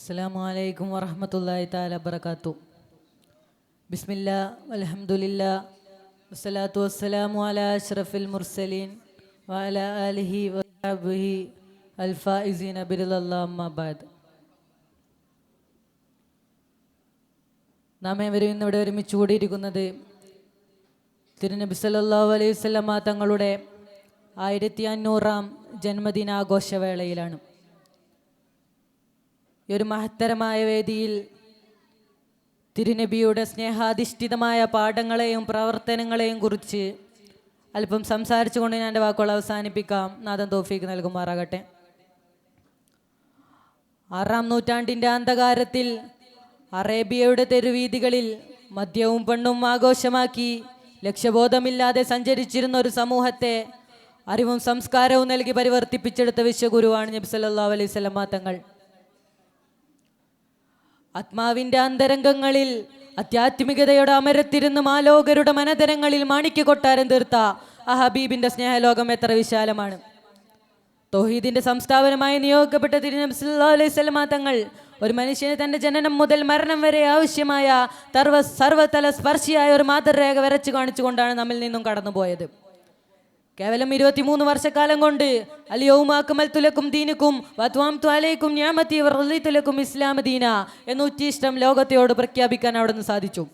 അസ്സാം വലൈക്കും താല വബർക്കാത്തു ബിസ്മില്ല അലഹമുല്ല വസ്സലാത്തു വസ്സലാമു അല അഷ്റഫിൽ മുർസലീൻ വാല ആലിഹി വസഹബിഹി അൽഫായിസീൻ അബിറുല്ലാബാദ് നാം ഏവരും ഇന്നിവിടെ ഒരുമിച്ച് കൂടിയിരിക്കുന്നത് തിരുനബി സല്ലല്ലാഹു അലൈഹി വസല്ലമ തങ്ങളുടെ ആയിരത്തി അഞ്ഞൂറാം ജന്മദിനാഘോഷവേളയിലാണ്. ഈ ഒരു മഹത്തരമായ വേദിയിൽ തിരുനബിയുടെ സ്നേഹാധിഷ്ഠിതമായ പാഠങ്ങളെയും പ്രവർത്തനങ്ങളെയും കുറിച്ച് അല്പം സംസാരിച്ചുകൊണ്ട് ഞാൻ എന്റെ വാക്കുകൾ അവസാനിപ്പിക്കാം. നാദൻ തോഫീക്ക് നൽകുമാറാകട്ടെ. ആറാം നൂറ്റാണ്ടിന്റെ അന്ധകാരത്തിൽ അറേബ്യയുടെ തെരുവീതികളിൽ മദ്യവും പെണ്ണും ആഘോഷമാക്കി ലക്ഷ്യബോധമില്ലാതെ സഞ്ചരിച്ചിരുന്ന ഒരു സമൂഹത്തെ അറിവും സംസ്കാരവും നൽകി പരിവർത്തിപ്പിച്ചെടുത്ത വിശ്വഗുരുവാണ് നബ്സല്ലാ അലൈഹി സ്വലമാ തങ്ങൾ. ആത്മാവിന്റെ അന്തരംഗങ്ങളിൽ അത്യാത്മികതയുടെ അമരത്തിരുന്ന് മാലോകരുടെ മനതരങ്ങളിൽ മാണിക്യ കൊട്ടാരം തീർത്ത ആ ഹബീബിന്റെ സ്നേഹലോകം എത്ര വിശാലമാണ്. തൗഹീദിന്റെ സംസ്ഥാപനമായി നിയോഗിക്കപ്പെട്ട തിരുനബി സല്ലല്ലാഹു അലൈഹി തങ്ങൾ ഒരു മനുഷ്യന് തന്റെ ജനനം മുതൽ മരണം വരെ ആവശ്യമായ സർവ സർവതല സ്പർശിയായ ഒരു മാതൃരേഖ വരച്ചു കാണിച്ചുകൊണ്ടാണ് നമ്മിൽ നിന്നും കടന്നുപോയത്. കേവലം ഇരുപത്തിമൂന്ന് വർഷക്കാലം കൊണ്ട് അലിയവുമാക്കുമൽ തുലക്കും ദീനുക്കും വത്വാം ത്വാലയ്ക്കും ഞാമത്തി തുലക്കും ഇസ്ലാം ദീന എന്ന് ഉച്ചീഷ്ടം ലോകത്തെയോട് പ്രഖ്യാപിക്കാൻ അവിടുന്ന് സാധിച്ചു.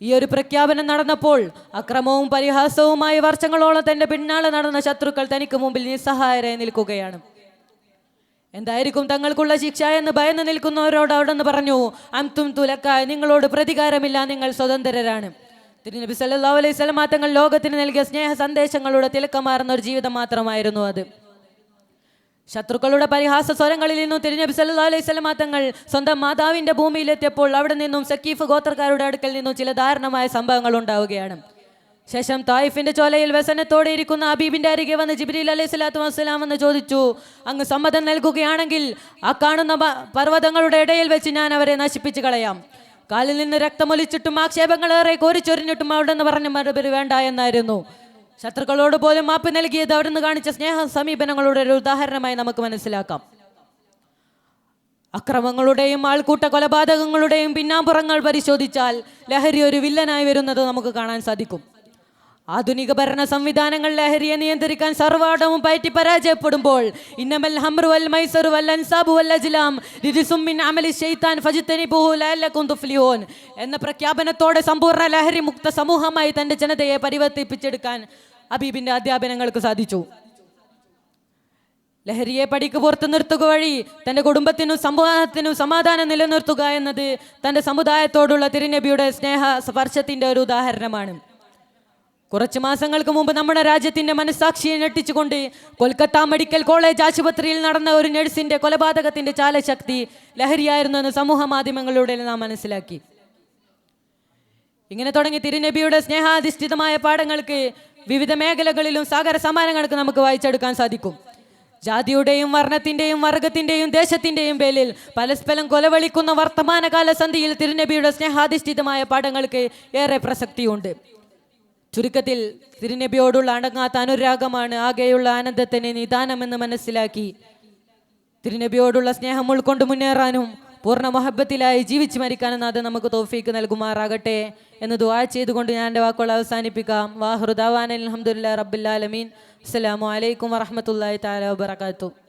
ഈ ഒരു പ്രഖ്യാപനം നടന്നപ്പോൾ അക്രമവും പരിഹാസവുമായ വർഷങ്ങളോളം തന്റെ പിന്നാലെ നടന്ന ശത്രുക്കൾ തനിക്ക് മുമ്പിൽ നിസ്സഹായരായി നിൽക്കുകയാണ്. എന്തായിരിക്കും തങ്ങൾക്കുള്ള ശിക്ഷ എന്ന് ഭയന്ന് നിൽക്കുന്നവരോട് അവിടെ നിന്ന് പറഞ്ഞു അംതും തുലക്കായ നിങ്ങളോട് പ്രതികാരമില്ല നിങ്ങൾ സ്വതന്ത്രരാണ്. തിരുനബി സല്ലല്ലാഹു അലൈഹി സ്വലമാ തങ്ങൾ ലോകത്തിന് നൽകിയ സ്നേഹ സന്ദേശങ്ങളുടെ തിലക്കമാർന്ന ഒരു ജീവിതം മാത്രമായിരുന്നു അത്. ശത്രുക്കളുടെ പരിഹാസ സ്വരങ്ങളിൽ നിന്നും തിരുനബി സല്ലല്ലാഹു അലൈഹി സ്വലമാ തങ്ങൾ സ്വന്തം മാതാവിന്റെ ഭൂമിയിലെത്തിയപ്പോൾ അവിടെ നിന്നും സക്കീഫ് ഗോത്രക്കാരുടെ അടുക്കൽ നിന്നും ചില ദാരുണമായ സംഭവങ്ങൾ ഉണ്ടാവുകയാണ്. ശേഷം തായിഫിന്റെ ചോലയിൽ വ്യസനത്തോടെ ഇരിക്കുന്ന അബീബിന്റെ അരികെ വന്ന് ജിബ്രീൽ അലൈഹി സ്വലാത്തു വസ്സലാം എന്ന് ചോദിച്ചു അങ്ങ് സമ്മതം നൽകുകയാണെങ്കിൽ ആ കാണുന്ന പർവതങ്ങളുടെ ഇടയിൽ വെച്ച് ഞാൻ അവരെ നശിപ്പിച്ചു കളയാം. കാലിൽ നിന്ന് രക്തമൊലിച്ചിട്ടും ആക്ഷേപങ്ങൾ ഏറെ കോരിച്ചൊരിഞ്ഞിട്ടും അവിടെ നിന്ന് പറഞ്ഞ മറുപടി വേണ്ട എന്നായിരുന്നു. ശത്രുക്കളോട് പോലും മാപ്പ് നൽകിയത് അവിടുന്ന് കാണിച്ച സ്നേഹ സമീപനങ്ങളുടെ ഒരു ഉദാഹരണമായി നമുക്ക് മനസ്സിലാക്കാം. അക്രമങ്ങളുടെയും ആൾക്കൂട്ട കൊലപാതകങ്ങളുടെയും പിന്നാമ്പുറങ്ങൾ പരിശോധിച്ചാൽ ലഹരി ഒരു വില്ലനായി വരുന്നത് നമുക്ക് കാണാൻ സാധിക്കും. ആധുനിക ഭരണ സംവിധാനങ്ങൾ ലഹരിയെ നിയന്ത്രിക്കാൻ സർവാടവും പയറ്റി പരാജയപ്പെടുമ്പോൾ ഇന്നമൽ മൈസറു വൽ അൻസാബു വൽ അജ്ലാം റിജിസും മിൻ അമലി ശൈത്താൻ ഫജിത്തനിബുഹു ലഅല്ലക്കും തുഫ്ലിഹൂൻ എന്ന പ്രഖ്യാപനത്തോടെ സമ്പൂർണ ലഹരി മുക്ത സമൂഹമായി തന്റെ ജനതയെ പരിവർത്തിപ്പിച്ചെടുക്കാൻ അബീബിന്റെ അധ്യാപനങ്ങൾക്ക് സാധിച്ചു. ലഹരിയെ പടിക്ക് പുറത്ത് നിർത്തുക വഴി തന്റെ കുടുംബത്തിനും സമൂഹത്തിനും സമാധാനം നിലനിർത്തുക എന്നത് തന്റെ സമുദായത്തോടുള്ള തിരുനബിയുടെ സ്നേഹ സ്പർശത്തിന്റെ ഒരു ഉദാഹരണമാണ്. കുറച്ച് മാസങ്ങൾക്ക് മുമ്പ് നമ്മുടെ രാജ്യത്തിന്റെ മനസ്സാക്ഷിയെ ഞെട്ടിച്ചുകൊണ്ട് കൊൽക്കത്ത മെഡിക്കൽ കോളേജ് ആശുപത്രിയിൽ നടന്ന ഒരു നഴ്സിന്റെ കൊലപാതകത്തിന്റെ ചാലശക്തി ലഹരിയായിരുന്നു എന്ന് സമൂഹ മാധ്യമങ്ങളിലൂടെ നാം മനസ്സിലാക്കി. ഇങ്ങനെ തുടങ്ങി തിരുനബിയുടെ സ്നേഹാധിഷ്ഠിതമായ പാഠങ്ങൾക്ക് വിവിധ മേഖലകളിലും സാഗര സമ്മാനങ്ങൾക്ക് നമുക്ക് വായിച്ചെടുക്കാൻ സാധിക്കും. ജാതിയുടെയും വർണത്തിന്റെയും വർഗത്തിന്റെയും ദേശത്തിന്റെയും പേരിൽ പരസ്പരം കൊലവളിക്കുന്ന വർത്തമാനകാല സന്ധിയിൽ തിരുനബിയുടെ സ്നേഹാധിഷ്ഠിതമായ പാഠങ്ങൾക്ക് ഏറെ പ്രസക്തിയുണ്ട്. ചുരുക്കത്തിൽ തിരുനബിയോടുള്ള അടങ്ങാത്ത അനുരാഗമാണ് ആകെയുള്ള ആനന്ദത്തിന് നിദാനമെന്ന് മനസ്സിലാക്കി. തിരുനബിയോടുള്ള സ്നേഹം ഉൾക്കൊണ്ട് മുന്നേറാനും പൂർണ മൊഹബത്തിലായി ജീവിച്ചു മരിക്കാനും അത് നമുക്ക് തോഫീക്ക് നൽകുമാറാകട്ടെ എന്ന് ദുവാ ചെയ്തുകൊണ്ട് ഞാൻ എന്റെ വാക്കുകൾ അവസാനിപ്പിക്കാം. വാഹൃദാവാൻ അലഹമുല്ല റബ്ബുല്ലാലമീൻ അസ്സലാമു അലൈക്കും വറഹമത്തല്ലാ താല വബറകാതുഹു.